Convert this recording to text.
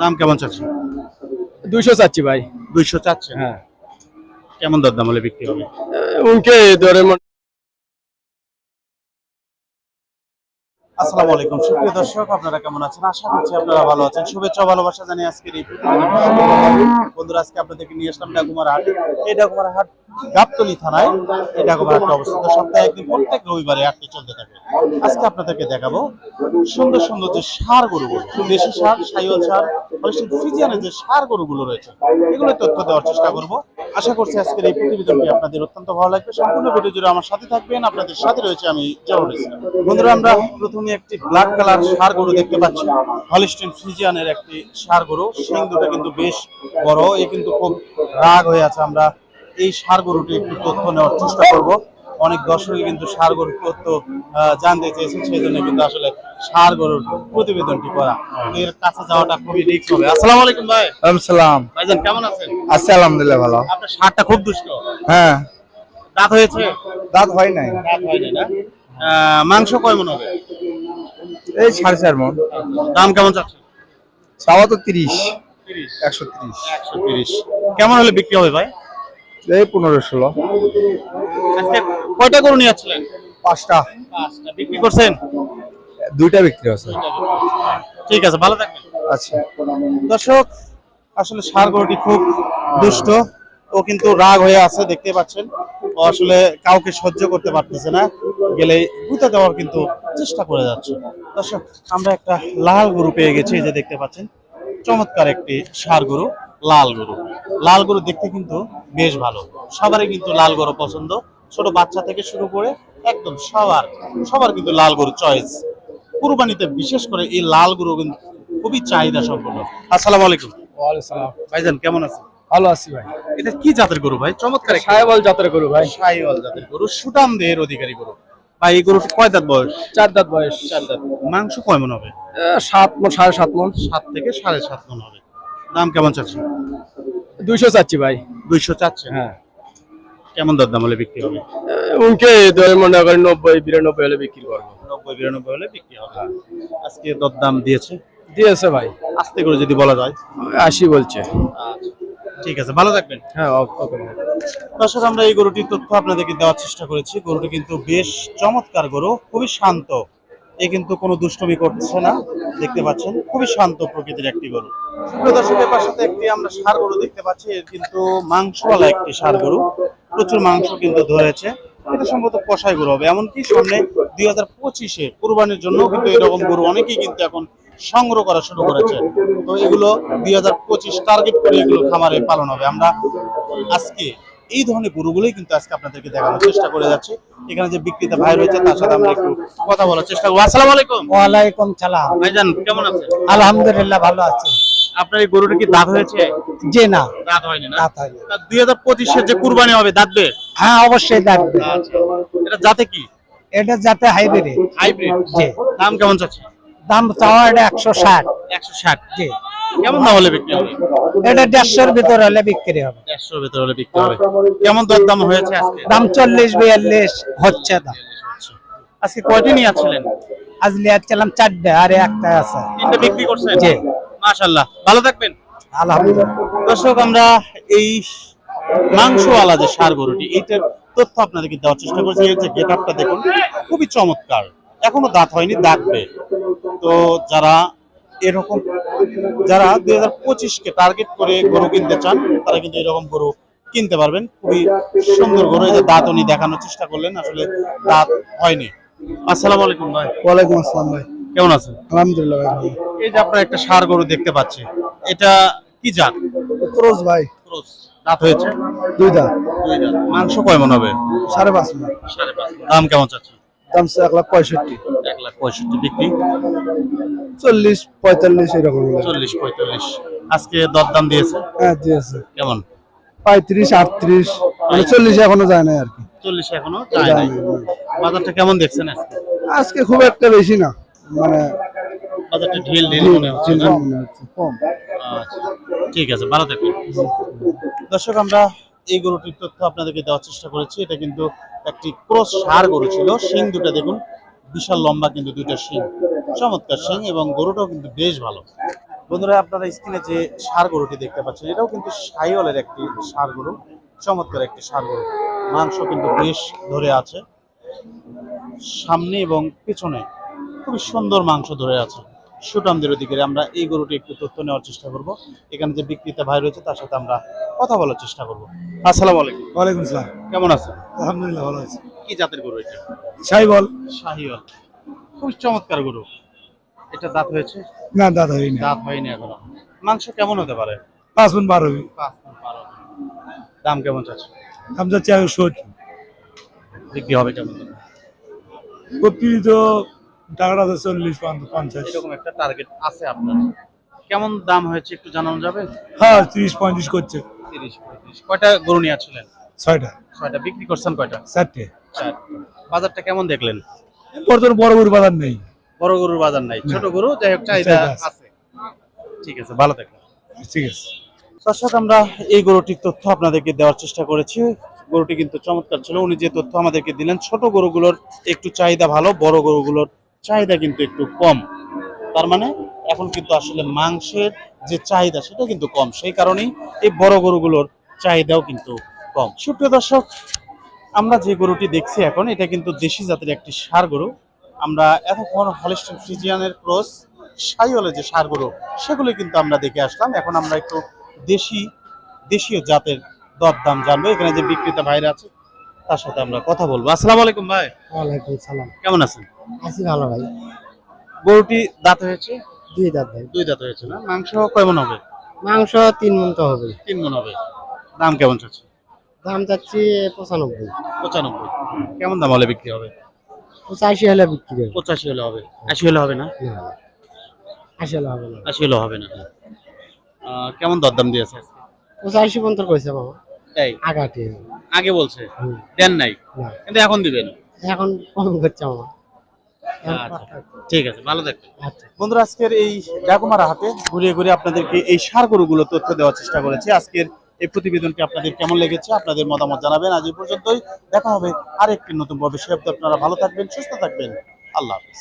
দাম কেমন চাচ্ছি দুইশো চাচ্ছি ভাই। দুইশো চাচ্ছি হ্যাঁ। কেমন দরদাম হলে বিক্রি হবে? উনকে ধরে আসসালামু আলাইকুম। সুপ্রিয় দর্শক, আপনারা কেমন আছেন? আশা করছি আপনারা ভালো আছেন। শুভেচ্ছা ভালোবাসা জানিয়ে আজকের এই বন্ধুরা, আজকে আপনাদেরকে নিয়ে আসলাম ডাকুমার হাট এই ডাকুমার হাট গাবতলি থানায়। এই ডাকুমার হাটটা অবস্থিত। সপ্তাহে একদিন প্রত্যেক রবিবারে হাটটি চলতে থাকে। আজকে আপনাদেরকে দেখাবো সুন্দর সুন্দর যে সার গরুগুলো, দেশি সার, সাইওয়াল সার ফ্রিজিয়ানের যে সার গরুগুলো রয়েছে এগুলো তথ্য দেওয়ার চেষ্টা করব। আশা করছি আজকের এই প্রতিবেদনটি আপনাদের অত্যন্ত ভালো লাগবে। সম্পূর্ণ ভিডিও জুড়ে আমার সাথে থাকবেন। আপনাদের সাথে রয়েছে আমি জহর ইসলাম। বন্ধুরা, আমরা প্রথমে একটি ব্ল্যাক কালার সার গরু দেখতে পাচ্ছি। হলিস্টিন ফ্রিজিয়ানের একটি সার গরু। সিং দুটো কিন্তু বেশ বড়। এ কিন্তু খুব রাগ হয়ে আছে। আমরা এই সার গরুটি একটু তথ্য নেওয়ার চেষ্টা করব। অনেক দর্শকই কিন্তু সার গরুর তথ্য জানতে চেয়েছেন। সেই জন্য কিন্তু আসলে সার গরুর প্রতিবেদনটি করা। এর কাছে যাওয়াটা খুবই রিস্ক হবে। আসসালামু আলাইকুম ভাই। সালাম। ভাইজান কেমন আছেন? আছি আলহামদুলিল্লাহ ভালো। আপনার সারটা খুব দুষ্ট। হ্যাঁ। দাঁত হয়েছে? দাঁত হয় নাই। দাঁত হয়নি না? মাংস কয় মন হবে? এই সাড়ে চার মন। দাম কেমন চাচ্ছে চাওয়া তো তিরিশ। একশো তিরিশ। একশো তিরিশ। কেমন হলে বিক্রি হবে ভাই? এই পনেরো ষোলো। কয়টা গরু নিয়ে যাচ্ছিলেন পাঁচটা। পাঁচটা। বিক্রি করছেন? দুইটা বিক্রি আছে ঠিক আছে ভালো থাকবেন। আচ্ছা। দর্শক আসলে ষাঁড় গরুটি খুব দুষ্ট। ও কিন্তু রাগ হয়ে আছে দেখতে পাচ্ছেন। ও আসলে কাউকে সহ্য করতে পারতেছে না। গেলে গুতা দেওয়ার কিন্তু চেষ্টা করে যাচ্ছে। দর্শক আমরা একটা লাল গরু পেয়ে গেছি এই যে দেখতে পাচ্ছেন। চমৎকার একটি ষাঁড় গরু লাল গরু। লাল গরু দেখতে কিন্তু বেশ ভালো। সবারই কিন্তু লাল গরু পছন্দ। ছোট বাচ্চা থেকে শুরু করে একদম সবার সবার কিন্তু লাল গরু চয়েস কুরবানিতে বিশেষ করে এই লাল গরু কিন্তু খুবই চাহিদা সম্পন্ন। আসসালামু আলাইকুম। ভাইজান কেমন আছেন? ভালো আছি ভাই। এটা কি জাতের গরু ভাই? চমৎকার সাহেবল যাত্রা করু ভাই। শাহিওয়াল জাতের গরু সুটাম দেহের অধিকারী গরু। ভাই এই গরুটি কয় দাঁত বয়স? চার দাঁত বয়স। চার দাঁত। মাংস কয় মন হবে? সাত মন সাড়ে সাত মন। সাত থেকে সাড়ে সাত মন হবে। দাম কেমন চাচ্ছে দুইশো চাচ্ছি ভাই। দুইশো চাচ্ছে হ্যাঁ। কেমন দর দাম হলে বিক্রি হবে? উনকে মনে করেন নব্বই বিরানব্বই হলে বিক্রি করব। নব্বই বিরানব্বই হলে বিক্রি হবে। আজকে দর দাম দিয়েছে? দিয়েছে ভাই। আস্তে করে যদি বলা যায়। আশি বলছে। আচ্ছা ঠিক আছে ভালো থাকবেন। হ্যাঁ ওকে। দর্শক আমরা এই গরুটির তথ্য আপনাদেরকে দেওয়ার চেষ্টা করেছি। গরুটি কিন্তু বেশ চমৎকার গরু খুবই শান্ত। এ কিন্তু কোনো দুষ্টমি করছে না দেখতে পাচ্ছেন খুবই শান্ত প্রকৃতির একটি গরু। দর্শকের পাশে একটি আমরা ষাড় গরু দেখতে পাচ্ছি। এর কিন্তু মাংসওয়ালা একটি ষাড় গরু। প্রচুর মাংস কিন্তু ধরেছে। এটা সম্ভবত কষাই গরু হবে। এমনকি সামনে দুই হাজার পঁচিশে কুরবানির জন্য কিন্তু এরকম গরু অনেকেই কিন্তু এখন সংগ্রহ করা শুরু করেছে। তো এগুলো দুই হাজার পঁচিশ টার্গেট করে এগুলো খামারে পালন হবে। আমরা আজকে এই ধরনের গরুগুলোই কিন্তু আজকে আপনাদেরকে দেখানোর চেষ্টা করে যাচ্ছি। এখানে যে বিক্রেতা ভাই রয়েছে তার সাথে আমরা একটু কথা বলার চেষ্টা করব। আসসালামু আলাইকুম। ওয়ালাইকুম সালাম। ভাইজান কেমন আছেন? আলহামদুলিল্লাহ ভালো আছি। আপনার এই গরুটা কি দাঁত হয়েছে? জি না। দাঁত হয়নি না? দাঁত হয়নি। দুই হাজার পঁচিশের যে কুরবানি হবে দাঁতবে? হ্যাঁ অবশ্যই দেখবে আচ্ছা। এটা জাতে কি? এটা যাতে হাইব্রিড। হাইব্রিড? জি। দাম কেমন চাচ্ছে? দাম চাওয়া এটা একশো ষাট। একশো ষাট। জি। কেমন দাম হলে বিক্রি হবে? এটা দেড়শোর ভিতর হলে বিক্রি হবে। দেড়শোর ভেতরে হলে বিক্রি হবে। কেমন দর দাম হয়েছে আজকে? দাম চল্লিশ বিয়াল্লিশ হচ্ছে দাম। আজকে কয়টি নিয়ে আসছিলেন? আজ লিয়াচ্ছিলাম চারটে আর একটা আছে। তিনটা বিক্রি করছেন? জি। মাশাল্লাহ ভালো থাকবেন। আলহামদুলিল্লাহ। দর্শক আমরা এই মাংসওয়ালা যে সার গরুটি এইটার তথ্য আপনাদেরকে দেওয়ার চেষ্টা করছি। এর যে গেট আপটা দেখুন খুবই চমৎকার। এখনও দাঁত হয়নি দাঁতবে। তো যারা এরকম যারা দুই হাজার পঁচিশকে টার্গেট করে গরু কিনতে চান তারা কিন্তু এরকম গরু কিনতে পারবেন। খুবই সুন্দর গরু এই যে দাঁত উনি দেখানোর চেষ্টা করলেন আসলে দাঁত হয়নি। আসসালামু আলাইকুম ভাই। ওয়ালাইকুম আসসালাম ভাই। কেমন আছেন? আলহামদুলিল্লাহ ভাই এই যে আপনার একটা সার গরু দেখতে পাচ্ছি এটা কি জাত? ক্রোজ ভাই। ক্রস দাঁত হয়েছে? দুই দাম দুই দাঁত। মাংস কয় মন হবে? সাড়ে পাঁচ মিনিট সাড়ে পাঁচ। দাম কেমন চাচ্ছে দাম এক লাখ পঁয়ষট্টি। এক লাখ পঁয়ষট্টি বিক্রি। চল্লিশ পঁয়তাল্লিশ এরকম চল্লিশ পঁয়তাল্লিশ। আজকে দরদাম দিয়েছে? হ্যাঁ দিয়েছে। কেমন? পঁয়ত্রিশ আটত্রিশ। মানে চল্লিশ এখনও যায় না আর কি। চল্লিশ এখনও যায় বাজারটা কেমন দেখছেন আজকে? আজকে খুব একটা বেশি না। মানে বাজারটা ঢিল ঢিল মনে হচ্ছে না? মনে হচ্ছে কম। আচ্ছা, ঠিক আছে ভালো থাকবেন। দর্শক আমরা এই গরুটির তথ্য আপনাদেরকে দেওয়ার চেষ্টা করেছি। এটা কিন্তু একটি ক্রস সার গরু ছিল। শিং দুটো দেখুন বিশাল লম্বা কিন্তু দুইটা শিং। চমৎকার শিং এবং গরুটাও কিন্তু বেশ ভালো। বন্ধুরা আপনারা স্ক্রিনে যে সার গরুটি দেখতে পাচ্ছেন এটাও কিন্তু সাইওয়ালের একটি সার গরু। চমৎকার একটি সার গরু। মাংস কিন্তু বেশ ধরে আছে সামনে এবং পেছনে। খুবই সুন্দর মাংস ধরে আছে। সুটামদের দিকে আমরা এই গরুটি একটু তথ্য নেওয়ার চেষ্টা করব। এখানে যে বিক্রেতা ভাই রয়েছে তার সাথে আমরা কথা বলার চেষ্টা করব। আসসালামু আলাইকুম। ওয়ালাইকুম সালাম। কেমন আছেন? আলহামদুলিল্লাহ ভালো আছে। কি জাতের গরু এটা? সাই বল শাহিওয়াল খুব চমৎকার গরু। এটা দাঁত হয়েছে? না দাদা হয়নি। দাঁত হয়নি এখনও। মাংস কেমন হতে পারে? পাঁচ মন বারো পাঁচ থেকে বারো। দাম কেমন চাচ্ছে? দাম যাচ্ছে আগে সত্তর। বিক্রি হবে কেমন? কপি তো টাকাটা তো চল্লিশ পঞ্চাশ এরকম একটা টার্গেট আছে আপনার। কেমন দাম হয়েছে একটু জানানো যাবে? হ্যাঁ তিরিশ পঁয়ত্রিশ করছে। তিরিশ পঁয়ত্রিশ। কয়টা গরু নিয়ে আসছিলেন? ছয়টা। ছয়টা। বিক্রি করছেন কয়টা? চারটে। চার বাজারটা কেমন দেখলেন? বর্তমান বড় গরু বাজার নেই। বড় গরুর বাজার নাই। ছোট গরু যাই হোক চাহিদা আছে। আছে। ঠিক আছে ভালো থাকবেন। ঠিক আছে। তার সাথে আমরা এই গরুটির তথ্য আপনাদেরকে দেওয়ার চেষ্টা করেছি। গরুটি কিন্তু চমৎকার ছিল। উনি যে তথ্য আমাদেরকে দিলেন ছোট গরুগুলোর একটু চাহিদা ভালো বড় গরুগুলোর চাহিদা কিন্তু একটু কম। তার মানে এখন কিন্তু আসলে মাংসের যে চাহিদা সেটা কিন্তু কম। সেই কারণেই এই বড় গরুগুলোর চাহিদাও কিন্তু কম। সুপ্রিয় দর্শক, আমরা যে গরুটি দেখছি এখন, এটা কিন্তু দেশি জাতের একটি সার গরু। আমরা এতক্ষণ হলিস্টিন ফ্রিজিয়ানের ক্রস সাইওয়ালের যে সার গরু, সেগুলো কিন্তু আমরা দেখে আসলাম। এখন আমরা একটু দেশি, দেশীয় জাতের দর দাম জানব। এখানে যে বিক্রেতা ভাইরা আছে তার সাথে আমরা কথা বলব। আসসালামু আলাইকুম ভাই। ওয়ালাইকুম সালাম। কেমন আছেন? আছি ভালো ভাই। গরুটি দাঁত হয়েছে? দুই দাঁত ভাই। দুই দাঁত হয়েছে না? মাংস কেমন হবে? মাংস তিন মন তো হবে। তিন মন হবে। দাম কেমন চাচ্ছে? দাম চাচ্ছি পঁচানব্বই। পঁচানব্বই। কেমন দাম হলে বিক্রি হবে? পঁচাশি হলে বিক্রি হবে। পঁচাশি হলে হবে। আশি হলে হবে না? আশি হলে হবে না। আশি হলে হবে না। কেমন দরদাম দিয়েছে? পঁচাশি পর্যন্ত কইছে বাবা। তাই? আগাটি। আগে বলছে দেন নাই। কিন্তু এখন দিবেন। এখন কম করছে আমার। আচ্ছা ঠিক আছে ভালো থাকবেন। আচ্ছা। বন্ধুরা আজকের এই ডাকুমারা হাটে ঘুরিয়ে ঘুরিয়ে আপনাদেরকে এই সার গরুগুলো তথ্য দেওয়ার চেষ্টা করেছি। আজকের এই প্রতিবেদনটি আপনাদের কেমন লেগেছে আপনাদের মতামত জানাবেন। আজ এই পর্যন্তই। দেখা হবে আরেকটি নতুন পর্বে। সে আপনারা ভালো থাকবেন সুস্থ থাকবেন। আল্লাহ হাফিজ।